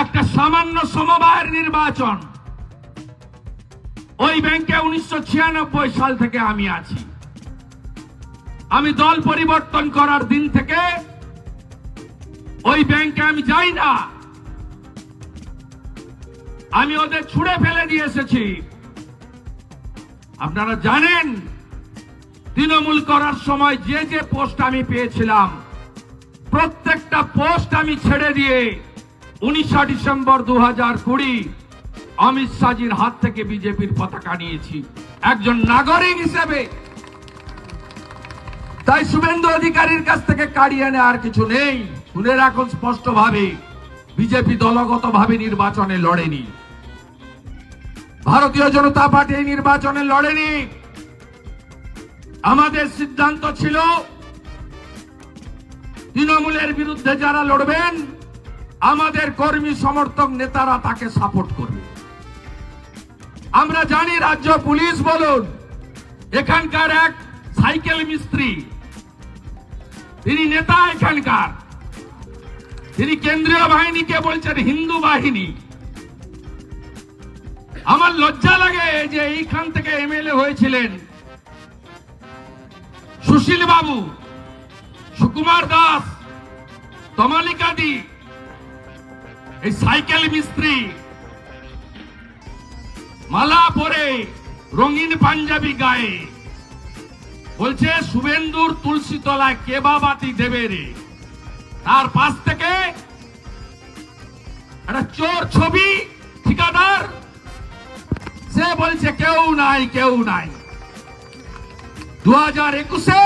একটা সামান্য সমবায়ের নির্বাচন। ওই ব্যাংকে উনিশশো ছিয়ানব্বই সাল থেকে আমি আছি। আমি দল পরিবর্তন করার দিন থেকে ওই ব্যাংকে আমি যাই না। আমি ওদের ছুড়ে ফেলে দিয়ে এসেছি। আপনারা জানেন, তৃণমূল করার সময় যে যে পোস্ট আমি পেয়েছিলাম, প্রত্যেকটা পোস্ট আমি ছেড়ে দিয়ে উনিশা ডিসেম্বর দু হাজার কুড়ি অমিত শাহজির হাত থেকে বিজেপির পতাকা নিয়েছি। একজন নাগরিক হিসেবে। তাই শুভেন্দু অধিকারীর কাছ থেকে কাড়িয়ে নেওয়ার কিছু নেই। শুনে রাখুন স্পষ্টভাবে, বিজেপি দলগতভাবে নির্বাচনে লড়েনি। ভারতীয় জনতা পার্টি এই নির্বাচনে লড়েনি। আমাদের সিদ্ধান্ত ছিল, তৃণমূলের বিরুদ্ধে যারা লড়বেন আমাদের কর্মী সমর্থক নেতারা তাকে সাপোর্ট করবে। আমরা জানি রাজ্য পুলিশ বলুন, এখানকার এক সাইকেল মিস্ত্রি, তিনি নেতা এখানকার। তিনি কেন্দ্রীয় বাহিনীকে বলছেন হিন্দু বাহিনী। আমার লজ্জা লাগে যে এইখান থেকে এমএলএ হয়েছিলেন সুশীল বাবু সুকুমার দাস, তমালিকা তমালিকাদি এই সাইকেল মিস্ত্রি। মালা পরে রঙিন পাঞ্জাবি গায়ে। বলছে, শুভেন্দুর তুলসী তলায় কেবা বাতি দেবে রে? তার পাশ থেকে একটা চোর ছবি, ঠিকাদার। সে বলছে, কেউ নাই কেউ নাই। দু হাজার একুশে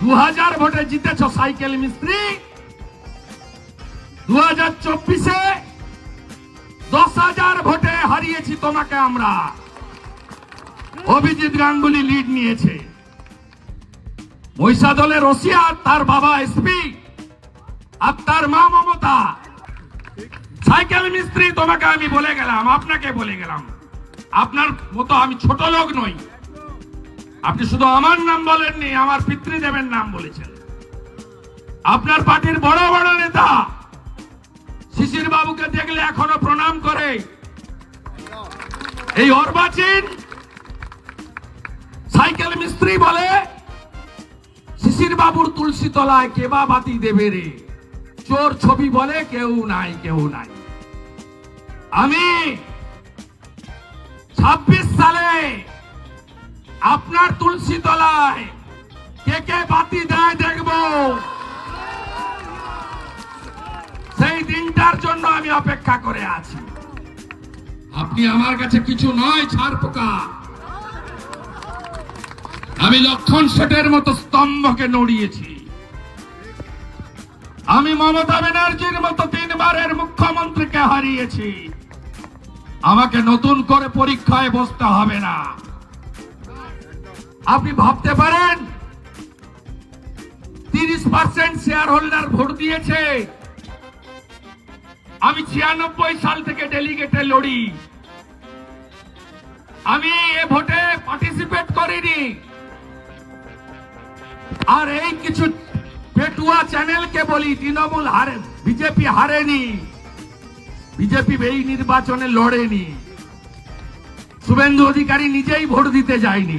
দু হাজার ভোটে জিতেছ সাইকেল মিস্ত্রি। দু হাজার চব্বিশে দশ হাজার ভোটে হারিয়েছি তোমাকে আমরা। অভিজিৎ গাঙ্গুলি লিড নিয়েছে। মহিষা দলের রশিয়া তার বাবা এসপি আর তার মা মমতা। সাইকেল মিস্ত্রি, তোমাকে আমি বলে গেলাম, আপনাকে বলে গেলাম। আপনার মতো আমি ছোট লোক নই। আপনি শুধু আমার নাম বলেননি, আমার পিতৃদেবের নাম বলেছেন। আপনার পার্টির বড় বড় নেতা শিশির বাবুকে দেখলে এখনও প্রণাম করে। এই অর্বাচীন সাইকেল মিস্ত্রি বলে, শিশির বাবুর তুলসী তলায় কেবা বাতি দেবে রে? চোর ছবি বলে কেউ নাই কেউ নাই। আমি ছাব্বিশ সালে আপনার তুলসী তলায় কে কে অপেক্ষা করে আছি। আপনি আমার কাছে কিছু নয়, ছাড় পোকা। আমি লক্ষণ শেঠের মতো স্তম্ভকে নড়িয়েছি। আমি মমতা ব্যানার্জির মতো তিনবারের মুখ্যমন্ত্রীকে হারিয়েছি। আমাকে নতুন করে পরীক্ষায় বসতে হবে না। আপনি ভাবতে পারেন, তিরিশ পার্সেন্ট শেয়ার হোল্ডার ভোট দিয়েছে। আমি ছিয়ানব্বই সাল থেকে ডেলিগেটে লড়ি। আমি এ ভোটে পার্টিসিপেট করিনি। আর এই কিছু পেটুয়া চ্যানেলকে বলি, তৃণমূল হারে, বিজেপি হারেনি। বিজেপি এই নির্বাচনে লড়েনি। শুভেন্দু অধিকারী নিজেই ভোট দিতে যায়নি।